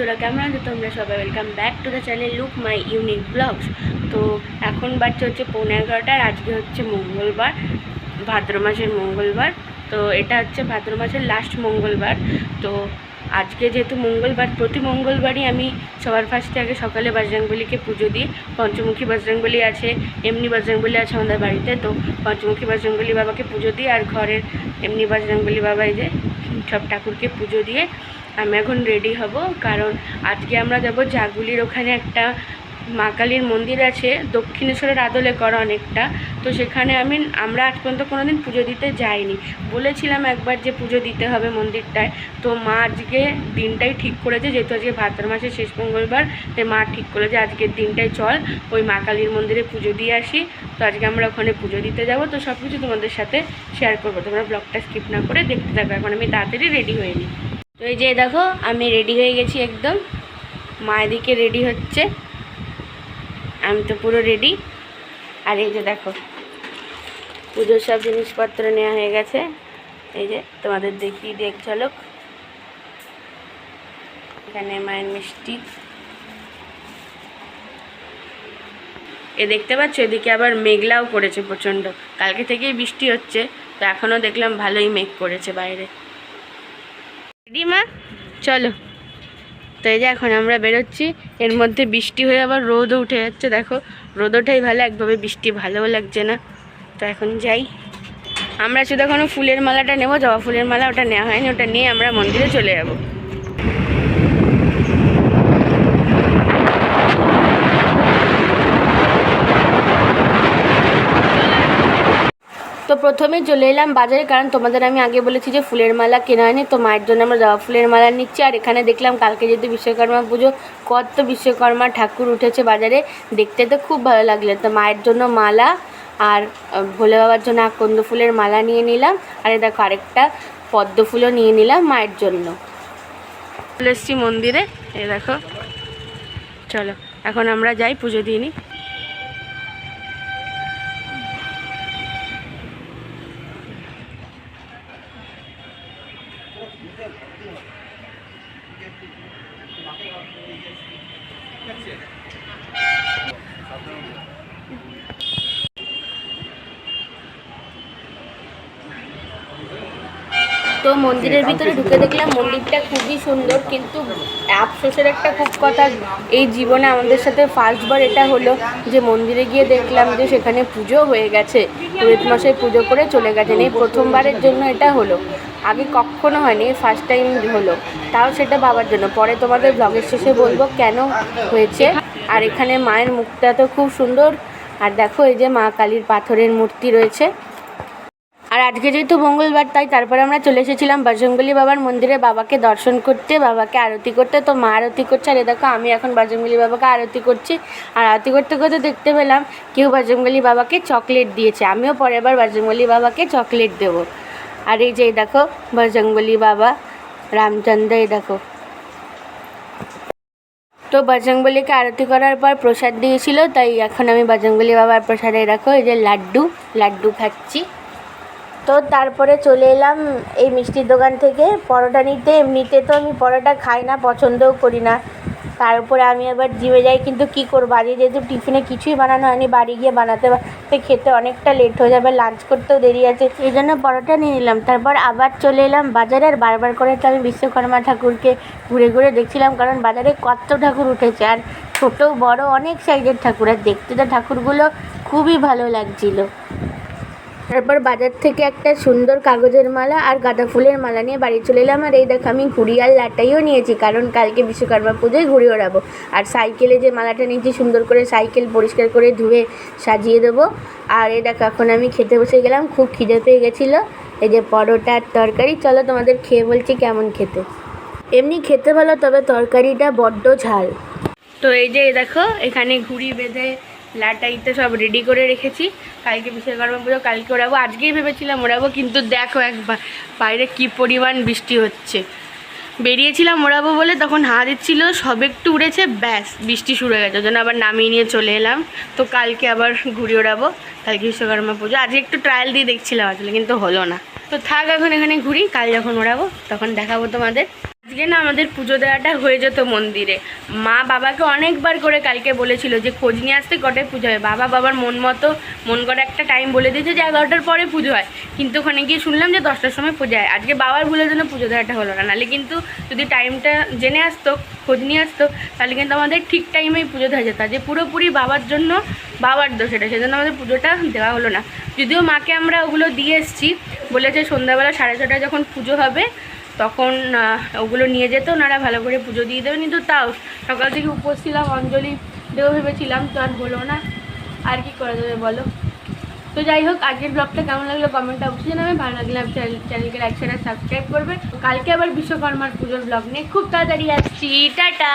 বন্ধুরা, কেমন আছো তোমরা সবাই? Welcome back to the channel look my unique vlogs তো এখন বাচ্চা হচ্ছে পৌনে এগারোটা আর আজকে হচ্ছে মঙ্গলবার, ভাদ্র মাসের মঙ্গলবার। তো এটা হচ্ছে ভাদ্র মাসের লাস্ট মঙ্গলবার। তো আজকে যেহেতু মঙ্গলবার, প্রতি মঙ্গলবারই আমি সবার ফার্স্টে আগে সকালে বজরংবলীকে পুজো দিই। পঞ্চমুখী বজরংবলী আছে, এমনি বজরংবলী আছে আমাদের বাড়িতে। তো পঞ্চমুখী বজরংবলী বাবাকে পুজো দিই আর ঘরের এমনি বজরংবলী বাবা এই যে সব ঠাকুরকে পুজো দিয়ে আমি এখন রেডি হব, কারণ আজকে আমরা যাব জাগুলির ওখানে একটা মা কালীর মন্দির আছে, দক্ষিণেশ্বরের আদলে করা অনেকটা। তো সেখানে আমি, আমরা আজ পর্যন্ত কোনো দিন পুজো দিতে যাইনি। বলেছিলাম একবার যে পুজো দিতে হবে মন্দিরটায়। তো মা আজকে দিনটাই ঠিক করেছে, যেহেতু আজকে ভাদ্র মাসের শেষ মঙ্গলবার, তাই মা ঠিক করেছে আজকের দিনটাই চল, ওই মা কালীর মন্দিরে পুজো দিয়ে আসি। তো আজকে আমরা ওখানে পুজো দিতে যাব। তো সব কিছু তোমাদের সাথে শেয়ার করব। তোমরা ব্লগটা স্কিপ না করে দেখতে থাকো। এখন আমি তাড়াতাড়ি রেডি হয়ে নিই। তো এই যে দেখো, আমি রেডি হয়ে গেছি একদম। মা এদিকে রেডি হচ্ছে। আমি তো পুরো রেডি আর এই যে দেখো, পুজোর সব জিনিসপত্র নেওয়া হয়ে গেছে। এই যে তোমাদের দেখিয়ে দেখ ঝলক। এখানে মায়ের মিষ্টি। এ দেখতে পাচ্ছ, এদিকে আবার মেঘলাও করেছে প্রচণ্ড। কালকে থেকেই বৃষ্টি হচ্ছে, তো এখনও দেখলাম ভালোই মেঘ করেছে বাইরে। রেডি মা চলো। তো এই যে এখন আমরা বেরোচ্ছি। এর মধ্যে বৃষ্টি হয়ে আবার রোদও উঠে যাচ্ছে, দেখো। রোদ ওঠাই ভালো, একভাবে বৃষ্টি ভালোও লাগছে না। তো এখন যাই। আমরা শুধু এখনও ফুলের মালাটা নেব, জবা ফুলের মালা ওটা নেওয়া হয়নি, ওটা নিয়ে আমরা মন্দিরে চলে যাব। তো প্রথমে চলে এলাম বাজারে, কারণ তোমাদের আমি আগে বলেছি যে ফুলের মালা কেনা হয়নি, তো মায়ের জন্য আমরা জবা ফুলের মালা নিচ্ছি। আর এখানে দেখলাম কালকে যেহেতু বিশ্বকর্মা পুজো, কত বিশ্বকর্মা ঠাকুর উঠেছে বাজারে, দেখতে তো খুব ভালো লাগল। তো মায়ের জন্য মালা আর ভোলে বাবার জন্য আকন্দ ফুলের মালা নিয়ে নিলাম। আর দেখো আরেকটা পদ্ম ফুলও নিয়ে নিলাম মায়ের জন্য। চলে মন্দিরে, এ দেখো, চলো, এখন আমরা যাই পুজো দিয়ে เสียง তো মন্দিরের ভিতরে ঢুকে দেখলাম মন্দিরটা খুবই সুন্দর, কিন্তু আফসোসের একটা খুব কথা, এই জীবনে আমাদের সাথে ফার্স্টবার এটা হলো যে মন্দিরে গিয়ে দেখলাম যে সেখানে পুজো হয়ে গেছে রোহিত মশাই পুজো করে চলে গেছেন, এই প্রথমবারের জন্য এটা হলো। আগে কখনো হয়নি ফার্স্ট টাইম হলো, তাও সেটা বাবার জন্য। পরে তোমাদের ব্লগের শেষে বলব কেন হয়েছে। আর এখানে মায়ের মুখটা তো খুব সুন্দর, আর দেখো এই যে মা কালীর পাথরের মূর্তি রয়েছে। আর আজকে যেহেতু মঙ্গলবার, তাই তারপরে আমরা চলে এসেছিলাম বজরঙ্গলী বাবার মন্দিরে। বাবাকে দর্শন করতে, বাবাকে আরতি করতে। তো মা আরতি করছে, আর দেখো আমি এখন বজরঙ্গলী বাবাকে আরতি করছি। আর আরতি করতে করতে দেখতে পেলাম কেউ বজরঙ্গলী বাবাকে চকলেট দিয়েছে। আমিও পরের বার বজরঙ্গলী বাবাকে চকলেট দেব। আর এই যে দেখো বজরঙ্গলী বাবা, রামচন্দ্র, এই দেখো। তো বজরংবলীকে আরতি করার পর প্রসাদ দিয়েছিল, তাই এখন আমি বজরংবলী বাবার প্রসাদে রাখো। এই যে লাড্ডু লাড্ডু খাচ্ছি। তো তারপরে চলে এলাম এই মিষ্টির দোকান থেকে। পরোটা নিতে, এমনিতে তো আমি পরোটা খাই না, পছন্দও করি না। তার উপরে আমি আবার জিমে যাই, কিন্তু কি করব? আজকে যেহেতু টিফিনে কিছুই বানানো হয়নি, বাড়ি গিয়ে বানাতে বানাতে খেতে অনেকটা লেট হয়ে যাবে লাঞ্চ করতেও দেরি আছে। এই জন্য পরোটা নিয়ে নিলাম। তারপর আবার চলে এলাম বাজারে, আর বারবার করে তো আমি বিশ্বকর্মা ঠাকুরকে ঘুরে ঘুরে দেখছিলাম, কারণ বাজারে কত ঠাকুর উঠেছে, আর ছোটো, বড় অনেক সাইজের ঠাকুর। আর দেখতে তো ঠাকুরগুলো খুবই ভালো লাগছিল। তারপর বাজার থেকে একটা সুন্দর কাগজের মালা আর গাঁদা ফুলের মালা নিয়ে বাড়ি চলে এলাম। আর এই দেখো, আমি ঘুড়ি আর লাটাইও নিয়েছি, কারণ কালকে বিশ্বকর্মা পুজোয় ঘুড়ি ওড়াবো। আর সাইকেলে যে মালাটা নিয়েছি, সুন্দর করে সাইকেল পরিষ্কার করে ধুয়ে সাজিয়ে দেবো। আর এই দেখো, এখন আমি খেতে বসে গেলাম, খুব খিদে পেয়ে গেছিল। এই যে পরোটা আর তরকারি, চলো তোমাদের খেয়ে বলছি কেমন খেতে। এমনি খেতে ভালো, তবে তরকারিটা বড্ড ঝাল। তো এই যে দেখো, এখানে ঘুড়ি বেঁধে লাটাইতে সব রেডি করে রেখেছি। কালকে বিশ্বকর্মা পুজো, কালকে ওড়াবো আজকেই ভেবেছিলাম ওড়াবো কিন্তু দেখো একবার, বাইরে কি পরিমাণ বৃষ্টি হচ্ছে। বেরিয়েছিলাম ওড়াবো বলে, তখন হাওয়া দিচ্ছিল, সব একটু উড়েছে, ব্যাস, বৃষ্টি শুরু হয়ে গেছে। ওই জন্য আবার নামিয়ে নিয়ে চলে এলাম। তো কালকে আবার ঘুড়ি ওড়াবো কালকে বিশ্বকর্মা পুজো। আজকে একটু ট্রায়াল দিয়ে দেখছিলাম আসলে, কিন্তু হলো না। তো থাক এখন এখানে ঘুরি, কাল যখন ওড়াবো তখন দেখাবো তোমাদের। আজকে না আমাদের পুজো দেওয়াটা হয়ে যেত মন্দিরে। মা বাবাকে অনেকবার করে কালকে বলেছিল যে খোঁজ নিয়ে আসতে কটায় পুজো হয়। বাবা বাবার মন মতো, মন করে একটা টাইম বলে দিয়েছে যে এগারোটার পরে পুজো হয়। কিন্তু ওখানে গিয়ে শুনলাম যে দশটার সময় পুজো হয়। আজকে বাবার ভুলের জন্য পুজো দেওয়াটা হলো না। নাহলে কিন্তু যদি টাইমটা জেনে আসতো, খোঁজ নিয়ে আসতো, তাহলে কিন্তু আমাদের ঠিক টাইমেই পুজো দেওয়া যেত। যে পুরোপুরি বাবার জন্য বাবার দোষ এটা। সেজন্য আমাদের পুজোটা দেওয়া হলো না। যদিও মাকে আমরা ওগুলো দিয়ে এসেছি। বলেছে সন্ধ্যাবেলা সাড়ে ছটায় যখন পুজো হবে তখন ওগুলো নিয়ে যেত, ওনারা ভালো করে পুজো দিয়ে দেবে কিন্তু তাও, সকাল থেকে উপোস ছিলাম, অঞ্জলি দেবো ভেবেছিলাম, তো আর হলো না। আর কি করা যাবে বলো? তো যাই হোক, আজকের ব্লগটা কেমন লাগল কমেন্টে অবশ্যই জানাবে। ভালো লাগলে আমি চ্যানেলকে লাইক শেয়ার সাবস্ক্রাইব করবে। কালকে আবার বিশ্বকর্মার পুজোর ব্লগ নিয়ে খুব তাড়াতাড়ি আসছি। টাটা!